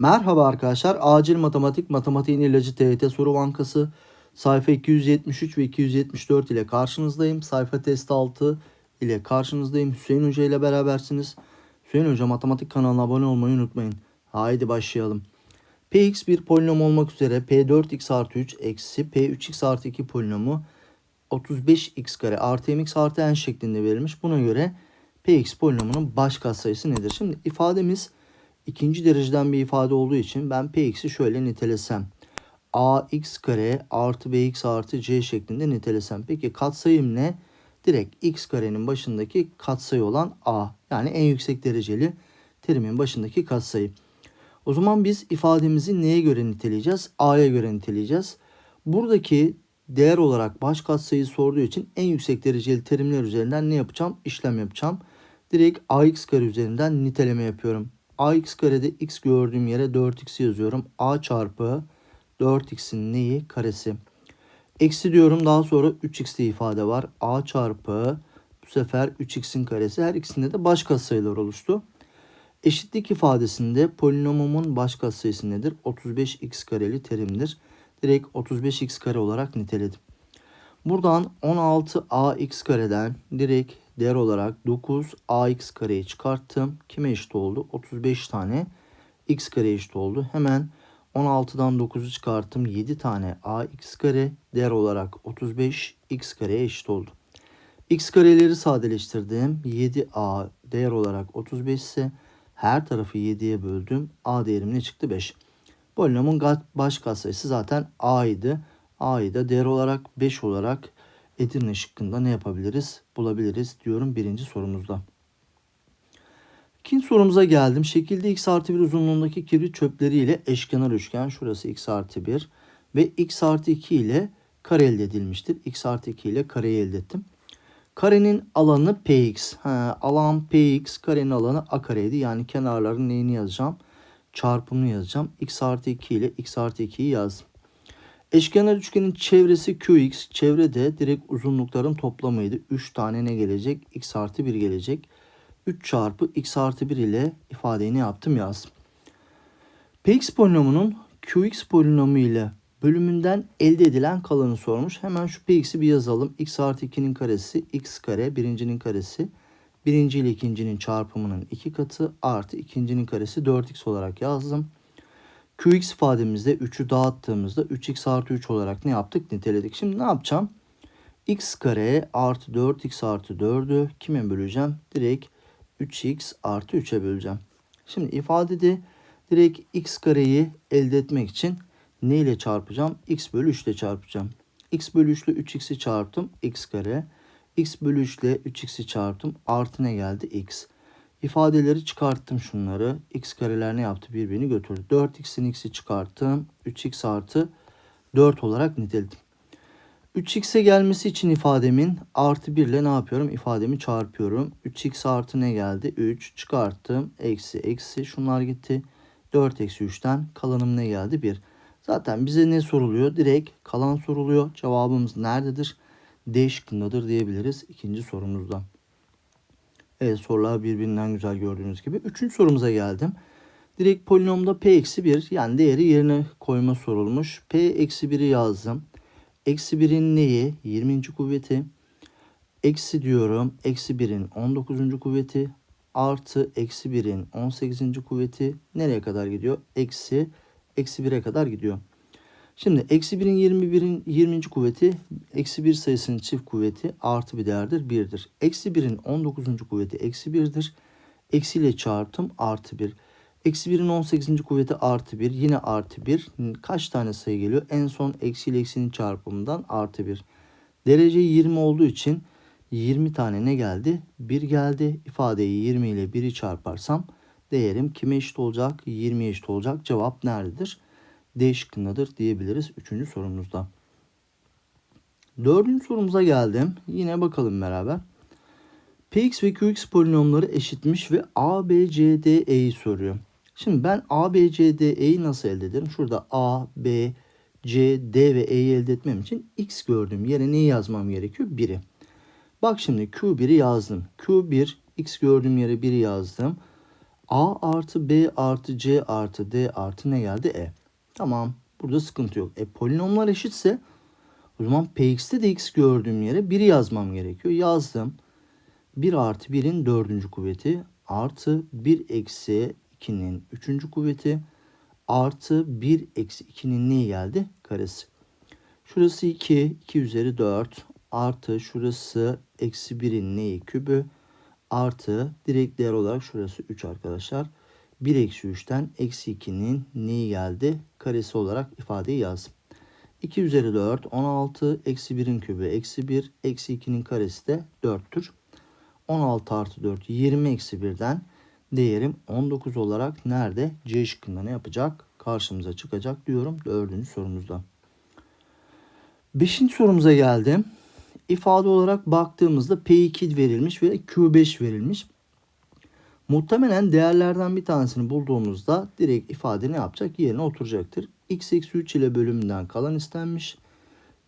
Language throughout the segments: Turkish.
Merhaba arkadaşlar. Acil Matematik, Matematiğin İlacı TYT Soru Bankası sayfa 273 ve 274 ile karşınızdayım. Sayfa test 6 ile karşınızdayım. Hüseyin Hoca ile berabersiniz. Hüseyin Hoca Matematik kanalına abone olmayı unutmayın. Haydi başlayalım. Px bir polinom olmak üzere P4x artı 3 eksi P3x artı 2 polinomu 35x kare artı mx artı n şeklinde verilmiş. Buna göre Px polinomunun baş katsayısı nedir? Şimdi ifademiz ikinci dereceden bir ifade olduğu için ben Px'i şöyle nitelesem. ax kare artı bx artı c şeklinde nitelesem. Peki katsayım ne? Direkt x karenin başındaki katsayı olan a. Yani en yüksek dereceli terimin başındaki katsayı. O zaman biz ifademizi neye göre niteleyeceğiz? A'ya göre niteleyeceğiz. Buradaki değer olarak baş katsayıyı sorduğu için en yüksek dereceli terimler üzerinden ne yapacağım? İşlem yapacağım. Direkt ax kare üzerinden niteleme yapıyorum. Ax karede x gördüğüm yere 4x yazıyorum. a çarpı 4x'in neyi? Karesi. Eksi diyorum daha sonra 3x diye ifade var. a çarpı bu sefer 3x'in karesi. Her ikisinde de baş katsayılar oluştu. Eşitlik ifadesinde polinomumun baş katsayısı nedir? 35x kareli terimdir. Direkt 35x kare olarak niteledim. Buradan 16ax kareden direkt değer olarak 9ax kareyi çıkarttım. Kime eşit oldu? 35 tane x kare eşit oldu. Hemen 16'dan 9'u çıkarttım. 7 tane ax kare değer olarak 35 x kareye eşit oldu. x kareleri sadeleştirdim. 7a değer olarak 35 ise her tarafı 7'ye böldüm. A değerim ne çıktı? 5. Polinomun baş katsayısı zaten A idi. A'yı da değer olarak 5 olarak Edirne şıkkında ne yapabiliriz? Bulabiliriz diyorum birinci sorumuzda. İkinci sorumuza geldim. Şekilde x artı 1 uzunluğundaki kibrit çöpleri ile eşkenar üçgen. Şurası x artı 1 ve x artı 2 ile kare elde edilmiştir. x artı 2 ile kareyi elde ettim. Karenin alanı px. Ha, alan px, karenin alanı a kareydi. Yani kenarların neyini yazacağım? Çarpımını yazacağım. x artı 2 ile x artı 2'yi yazdım. Eşkenar üçgenin çevresi qx. Çevrede direkt uzunlukların toplamıydı. 3 tane ne gelecek? x artı 1 gelecek. 3 çarpı x artı 1 ile ifadeyi ne yaptım yazdım. px polinomunun qx polinomu ile bölümünden elde edilen kalanı sormuş. Hemen şu px'i bir yazalım. x artı 2'nin karesi x kare birincinin karesi. Birinci ile ikincinin çarpımının iki katı artı ikincinin karesi 4x olarak yazdım. Qx ifademizde 3'ü dağıttığımızda 3x artı 3 olarak ne yaptık? Niteledik. Şimdi ne yapacağım? x kare artı 4x artı 4'ü kime böleceğim? Direkt 3x artı 3'e böleceğim. Şimdi ifadede direkt x kareyi elde etmek için ne ile çarpacağım? x bölü 3 ile çarpacağım. x bölü 3 ile 3x'i çarptım. x kare. x bölü 3 ile 3x'i çarptım. Artı ne geldi? x. İfadeleri çıkarttım şunları. x kareler ne yaptı? Birbirini götürdü. 4x'in x'i çıkarttım. 3x artı 4 olarak niteledim. 3x'e gelmesi için ifademin artı 1 ile ne yapıyorum? İfademi çarpıyorum. 3x artı ne geldi? 3 çıkarttım. Eksi eksi şunlar gitti. 4 eksi 3'ten kalanım ne geldi? 1. Zaten bize ne soruluyor? Direkt kalan soruluyor. Cevabımız nerededir? D şıkkındadır diyebiliriz ikinci sorumuzda. Evet sorular birbirinden güzel gördüğünüz gibi. Üçüncü sorumuza geldim. Direkt polinomda p eksi 1 yani değeri yerine koyma sorulmuş. p eksi 1'i yazdım. Eksi 1'in neyi? 20. kuvveti. Eksi diyorum. Eksi 1'in 19. kuvveti. Artı eksi 1'in 18. kuvveti. Nereye kadar gidiyor? Eksi eksi 1'e kadar gidiyor. Şimdi eksi 1'in 21'in 20. kuvveti eksi 1 sayısının çift kuvveti artı bir değerdir 1'dir. Eksi 1'in 19. kuvveti eksi 1'dir. Eksi ile çarptım artı 1. Eksi 1'in 18. kuvveti artı 1 yine artı 1. Kaç tane sayı geliyor? En son eksi ile eksinin çarpımından artı 1. Derece 20 olduğu için 20 tane ne geldi? 1 geldi. İfadeyi 20 ile 1'i çarparsam değerim kime eşit olacak? 20'ye eşit olacak. Cevap nerededir? D şıkkındadır diyebiliriz 3. sorumuzda. Dördüncü sorumuza geldim. Yine bakalım beraber. Px ve Qx polinomları eşitmiş ve A, B, C, D, E'yi soruyor. Şimdi ben A, B, C, D, E'yi nasıl elde ederim? Şurada A, B, C, D ve E'yi elde etmem için X gördüğüm yere neyi yazmam gerekiyor? 1'i. Bak şimdi Q1'i yazdım. Q1, X gördüğüm yere 1'i yazdım. A artı B artı C artı D artı ne geldi? E. Tamam. Burada sıkıntı yok. E polinomlar eşitse o zaman Px'te de x gördüğüm yere 1'i yazmam gerekiyor. Yazdım. 1 artı 1'in dördüncü kuvveti artı 1 eksi 2'nin üçüncü kuvveti artı 1 eksi 2'nin neyi geldi? Karesi. Şurası 2, 2 üzeri 4 artı şurası eksi 1'in neyi kübü artı direkt değer olarak şurası 3 arkadaşlar. 1 eksi 3'ten eksi 2'nin neyi geldi? Karesi olarak ifadeyi yazdım. 2 üzeri 4 16 eksi 1'in kübü eksi 1 eksi 2'nin karesi de 4'tür. 16 artı 4 20 eksi 1'den değerim 19 olarak nerede? C şıkkında ne yapacak? Karşımıza çıkacak diyorum dördüncü sorumuzda. Beşinci sorumuza geldim. İfade olarak baktığımızda P2 verilmiş ve Q5 verilmiş. Muhtemelen değerlerden bir tanesini bulduğumuzda direkt ifade ne yapacak? Yerine oturacaktır. x eksi 3 ile bölümünden kalan istenmiş.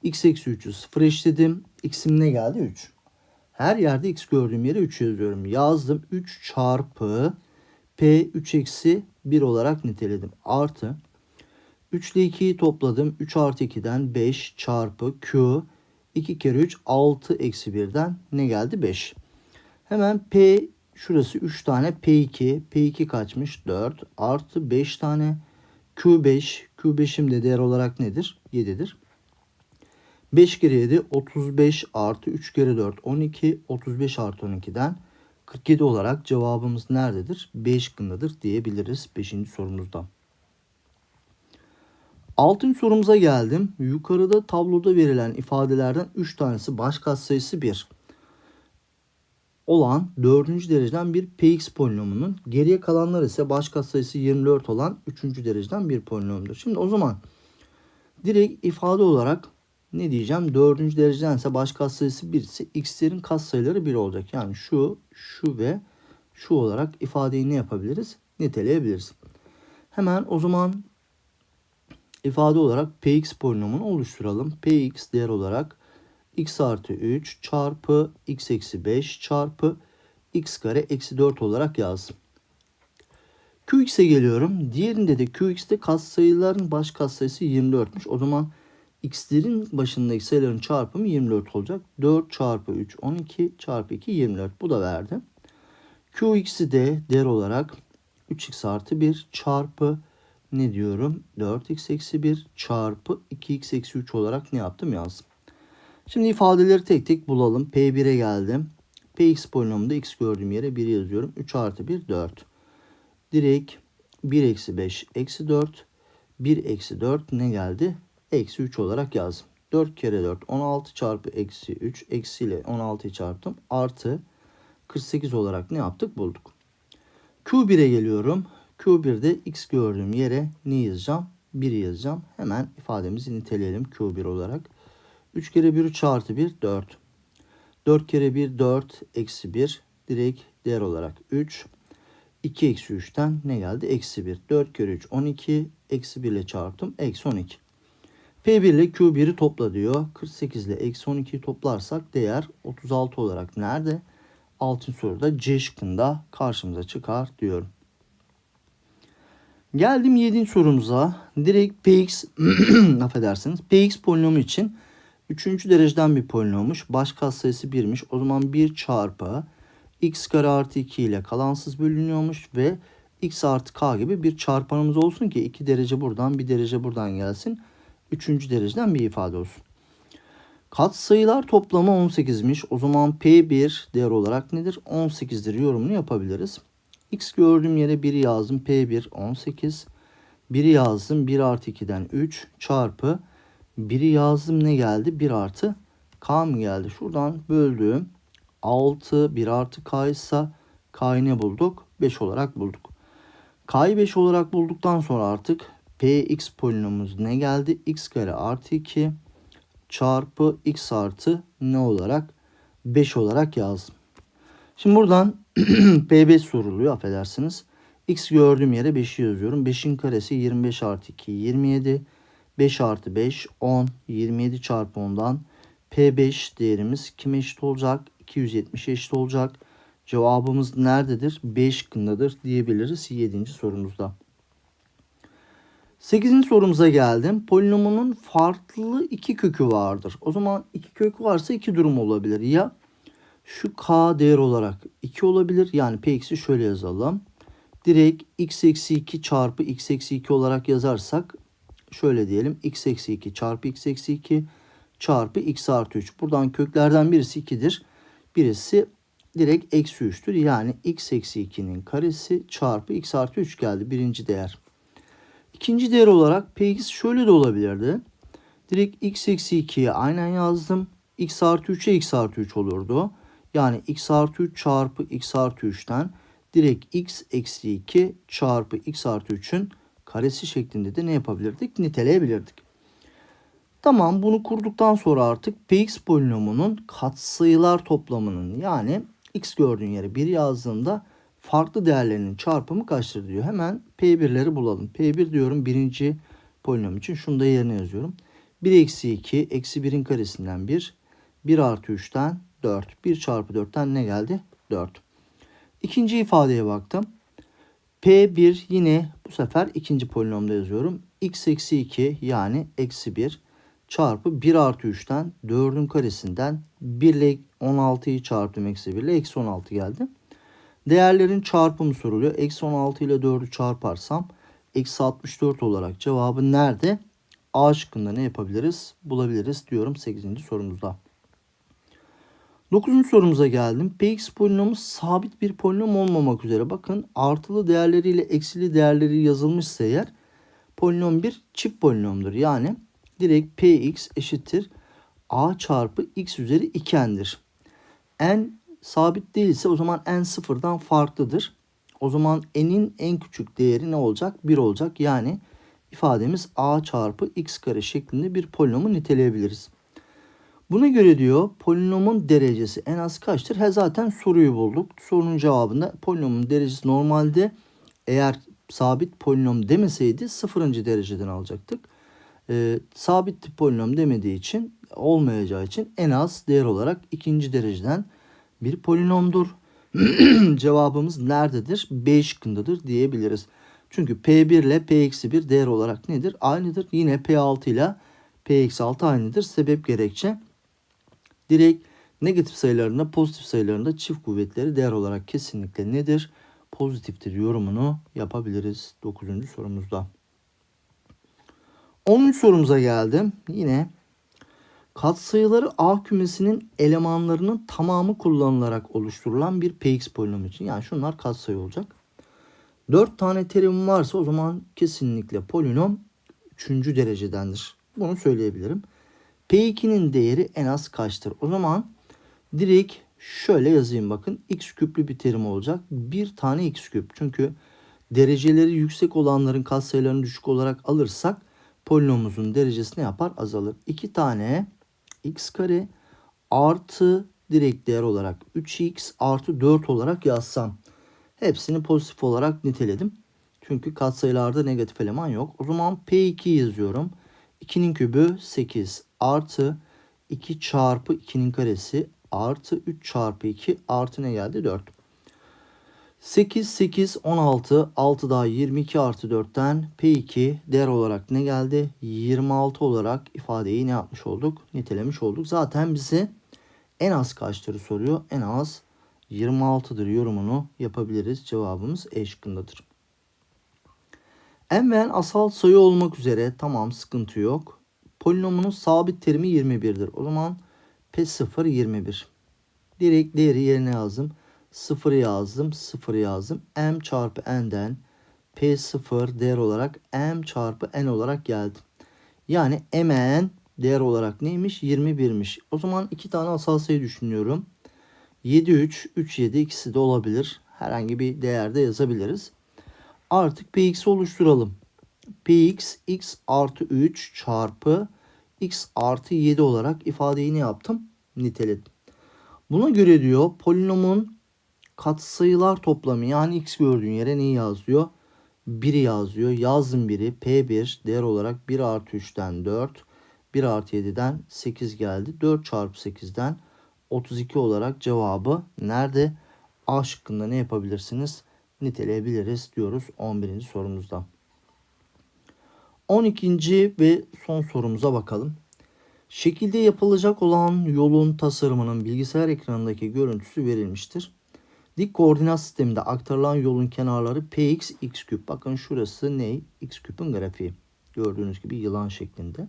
x eksi 3'ü 0 eşledim. x'im ne geldi? 3. Her yerde x gördüğüm yere 3 yazıyorum. Yazdım 3 çarpı p 3 eksi 1 olarak niteledim. Artı 3 ile 2'yi topladım. 3 artı 2'den 5 çarpı q 2 kere 3 6 eksi 1'den ne geldi? 5. Hemen p şurası 3 tane p2. p2 kaçmış? 4 artı 5 tane q5. q5'im de değer olarak nedir? 7'dir. 5 kere 7 35 artı 3 kere 4 12 35 artı 12'den 47 olarak cevabımız nerededir? B şıkkındadır diyebiliriz 5. sorumuzda. 6. sorumuza geldim. Yukarıda tabloda verilen ifadelerden 3 tanesi baş katsayısı 1 olan 4. dereceden bir px polinomunun geriye kalanlar ise baş katsayısı 24 olan 3. dereceden bir polinomdur. Şimdi o zaman direkt ifade olarak ne diyeceğim? 4. dereceden ise baş katsayısı 1 ise x'lerin katsayıları 1 olacak. Yani şu, şu ve şu olarak ifadeyi ne yapabiliriz? Niteleyebiliriz. Hemen o zaman ifade olarak px polinomunu oluşturalım. px değer olarak x artı 3 çarpı x eksi 5 çarpı x kare eksi 4 olarak yazdım. qx'e geliyorum. Diğerinde de qx'te katsayıların baş katsayısı 24'müş. O zaman x'lerin başındaki sayıların çarpımı 24 olacak. 4 çarpı 3 12 çarpı 2 24. Bu da verdi. qx'i de değer olarak 3x artı 1 çarpı ne diyorum? 4x eksi 1 çarpı 2x eksi 3 olarak ne yaptım yazdım. Şimdi ifadeleri tek tek bulalım. P1'e geldim. Px polinomunda x gördüğüm yere 1 yazıyorum. 3 artı 1 4. Direkt 1 eksi 5 eksi 4. 1 eksi 4 ne geldi? Eksi 3 olarak yazdım. 4 kere 4 16 çarpı eksi 3 eksiyle 16'yı çarptım. Artı 48 olarak ne yaptık bulduk. Q1'e geliyorum. Q1'de x gördüğüm yere ne yazacağım? 1 yazacağım. Hemen ifademizi niteleyelim Q1 olarak. 3 kere 1 3 artı 1 4. 4 kere 1 4 eksi 1 direkt değer olarak 3. 2 eksi 3'ten ne geldi? Eksi 1. 4 kere 3 12 eksi 1 ile çarptım. Eksi 12. P1 ile Q1'i topla diyor. 48 ile eksi 12'yi toplarsak değer 36 olarak nerede? Altın soruda C şıkkında karşımıza çıkar diyorum. Geldim 7. sorumuza. Direkt Px affedersiniz. Px polinomu için 3. dereceden bir polinommuş. Baş katsayısı 1'miş. O zaman 1 çarpı x kare artı 2 ile kalansız bölünüyormuş ve x artı k gibi bir çarpanımız olsun ki 2 derece buradan 1 derece buradan gelsin. 3. dereceden bir ifade olsun. Katsayılar toplamı 18'miş. O zaman P1 değer olarak nedir? 18'dir yorumunu yapabiliriz. X gördüğüm yere 1'i yazdım. P1 18. 1'i yazdım. 1 artı 2'den 3 çarpı 1'i yazdım ne geldi? 1 artı K mı geldi? Şuradan böldüğüm 6 1 artı K ise K'yı ne bulduk? 5 olarak bulduk. K'yı 5 olarak bulduktan sonra artık Px polinomumuz ne geldi? X kare artı 2 çarpı X artı ne olarak? 5 olarak yazdım. Şimdi buradan P5 soruluyor affedersiniz. X gördüğüm yere 5'i yazıyorum. 5'in karesi 25 artı 2 27. 5 artı 5 10. 27 çarpı 10'dan P5 değerimiz kime eşit olacak? 270 eşit olacak. Cevabımız nerededir? B şıkkındadır diyebiliriz 7. sorumuzda. 8. sorumuza geldim. Polinomunun farklı iki kökü vardır. O zaman iki kök varsa iki durum olabilir. Ya şu k değer olarak 2 olabilir. Yani px'i şöyle yazalım. Direkt x eksi 2 çarpı x eksi 2 olarak yazarsak şöyle diyelim. x eksi 2 çarpı x eksi 2 çarpı x artı 3. Buradan köklerden birisi 2'dir. Birisi direkt eksi 3'tür. Yani x eksi 2'nin karesi çarpı x artı 3 geldi. Birinci değer. İkinci değer olarak px şöyle de olabilirdi. Direkt x eksi 2'ye aynen yazdım. x artı 3'e x artı 3 olurdu. Yani x artı 3 çarpı x artı 3'ten direkt x eksi 2 çarpı x artı 3'ün karesi şeklinde de ne yapabilirdik? Niteleyebilirdik. Tamam bunu kurduktan sonra artık px polinomunun katsayılar toplamının yani x gördüğün yere 1 yazdığımda farklı değerlerinin çarpımı kaçtır diyor. Hemen P1'leri bulalım. P1 diyorum birinci polinom için. Şunu da yerine yazıyorum. 1 eksi 2 eksi 1'in karesinden 1. 1 artı 3'ten 4. 1 çarpı 4'ten ne geldi? 4. İkinci ifadeye baktım. P1 yine bu sefer ikinci polinomda yazıyorum. x eksi 2 yani eksi 1 çarpı 1 artı 3'ten 4'ün karesinden 1 ile 16'yı çarptım eksi 1 ile eksi 16 geldi. Değerlerin çarpımı soruluyor. Eksi 16 ile 4'ü çarparsam eksi 64 olarak cevabı nerede? A şıkkında ne yapabiliriz? Bulabiliriz diyorum 8. sorumuzda. 9. sorumuza geldim. Px polinomu sabit bir polinom olmamak üzere. Bakın artılı değerleriyle eksili değerleri yazılmışsa eğer polinom bir çift polinomdur. Yani direkt px eşittir a çarpı x üzeri 2n'dir. n sabit değilse o zaman n sıfırdan farklıdır. O zaman n'in en küçük değeri ne olacak? 1 olacak. Yani ifademiz a çarpı x kare şeklinde bir polinomu niteleyebiliriz. Buna göre diyor polinomun derecesi en az kaçtır? He zaten soruyu bulduk. Sorunun cevabında polinomun derecesi normalde eğer sabit polinom demeseydi sıfırıncı dereceden alacaktık. Ee, sabit polinom demediği için olmayacağı için en az değer olarak ikinci dereceden bir polinomdur. Cevabımız nerededir? B şıkkındadır diyebiliriz. Çünkü P1 ile P-1 değer olarak nedir? Aynıdır. Yine P6 ile P-6 aynıdır. Sebep gerekçe direkt negatif sayılarında pozitif sayılarında çift kuvvetleri değer olarak kesinlikle nedir? Pozitiftir yorumunu yapabiliriz 9. sorumuzda. 10. sorumuza geldim. Yine Katsayıları A kümesinin elemanlarının tamamı kullanılarak oluşturulan bir Px polinom için. Yani şunlar katsayı olacak. 4 tane terim varsa o zaman kesinlikle polinom 3. derecedendir. Bunu söyleyebilirim. P2'nin değeri en az kaçtır? O zaman direkt şöyle yazayım bakın. X küplü bir terim olacak. Bir tane x küp. Çünkü dereceleri yüksek olanların katsayılarını düşük olarak alırsak polinomumuzun derecesi ne yapar? Azalır. 2 tane x kare artı direkt değer olarak 3x artı 4 olarak yazsam. Hepsini pozitif olarak niteledim. Çünkü katsayılarda negatif eleman yok. O zaman P2 yazıyorum. 2'nin kübü 8 artı 2 çarpı 2'nin karesi artı 3 çarpı 2 artı ne geldi? 4. 8, 8, 16, 6 daha 22 artı 4'ten P2 değer olarak ne geldi? 26 olarak ifadeyi ne yapmış olduk? Nitelemiş olduk. Zaten bize en az kaçtır soruyor. En az 26'dır yorumunu yapabiliriz. Cevabımız E şıkkındadır. En ve en asal sayı olmak üzere tamam sıkıntı yok. Polinomunun sabit terimi 21'dir. O zaman P0 21. Direkt değeri yerine yazdım. 0 yazdım. 0 yazdım. M çarpı N'den P0 değer olarak M çarpı N olarak geldi. Yani MN değer olarak neymiş? 21'miş. O zaman iki tane asal sayı düşünüyorum. 7 3, 3 7 ikisi de olabilir. Herhangi bir değerde yazabiliriz. Artık Px'i oluşturalım. Px x artı 3 çarpı x artı 7 olarak ifadeyi ne yaptım? Niteledim. Buna göre diyor polinomun katsayılar toplamı yani x gördüğün yere neyi yazıyor? 1'i yazıyor. Yazdım biri. P1 değer olarak 1 artı 3'ten 4. 1 artı 7'den 8 geldi. 4 çarpı 8'den 32 olarak cevabı nerede? A şıkkında ne yapabilirsiniz? Niteleyebiliriz diyoruz 11. sorumuzda. 12. ve son sorumuza bakalım. Şekilde yapılacak olan yolun tasarımının bilgisayar ekranındaki görüntüsü verilmiştir. Dik koordinat sisteminde aktarılan yolun kenarları px x küp. Bakın şurası ne? x küpün grafiği. Gördüğünüz gibi yılan şeklinde.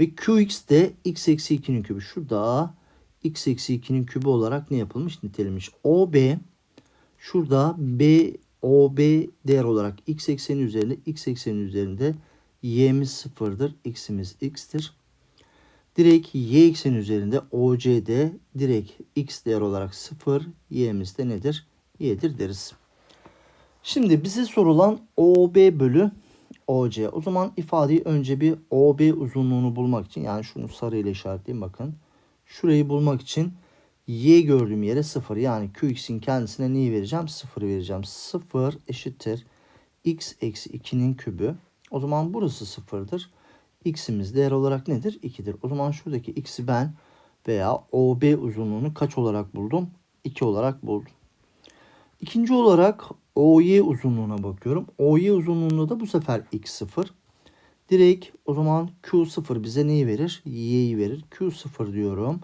Ve qx de x eksi 2'nin kübü. Şurada x eksi 2'nin kübü olarak ne yapılmış? Nitelenmiş. OB şurada B OB değer olarak x ekseni üzerinde x ekseni üzerinde y'miz sıfırdır. x'imiz x'tir. Direkt y ekseni üzerinde OC'de direkt x değer olarak 0, y'miz de nedir? y'dir deriz. Şimdi bize sorulan OB bölü OC. O zaman ifadeyi önce bir OB uzunluğunu bulmak için yani şunu sarı ile işaretleyeyim bakın. Şurayı bulmak için y gördüğüm yere 0 yani qx'in kendisine neyi vereceğim? 0 vereceğim. 0 eşittir x eksi 2'nin kübü. O zaman burası 0'dır x'imiz değer olarak nedir? 2'dir. O zaman şuradaki x'i ben veya OB uzunluğunu kaç olarak buldum? 2 olarak buldum. İkinci olarak OY uzunluğuna bakıyorum. OY uzunluğunda da bu sefer x0. Direkt o zaman Q0 bize neyi verir? Y'yi verir. Q0 diyorum.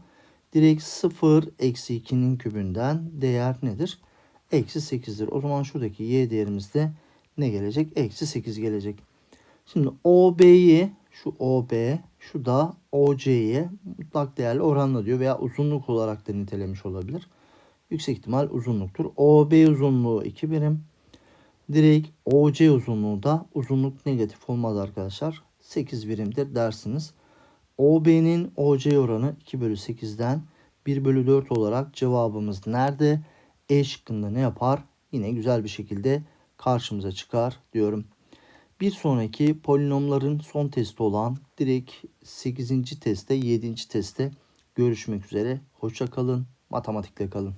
Direkt 0 eksi 2'nin kübünden değer nedir? Eksi 8'dir. O zaman şuradaki y değerimizde ne gelecek? Eksi 8 gelecek. Şimdi OB'yi şu OB, şu da OC'ye mutlak değerli oranla diyor veya uzunluk olarak da nitelemiş olabilir. Yüksek ihtimal uzunluktur. OB uzunluğu 2 birim. Direkt OC uzunluğu da uzunluk negatif olmaz arkadaşlar. 8 birimdir dersiniz. OB'nin OC oranı 2 bölü 8'den 1 bölü 4 olarak cevabımız nerede? E şıkkında ne yapar? Yine güzel bir şekilde karşımıza çıkar diyorum. Bir sonraki polinomların son testi olan direkt 8. testte 7. testte görüşmek üzere. Hoşça kalın. Matematikle kalın.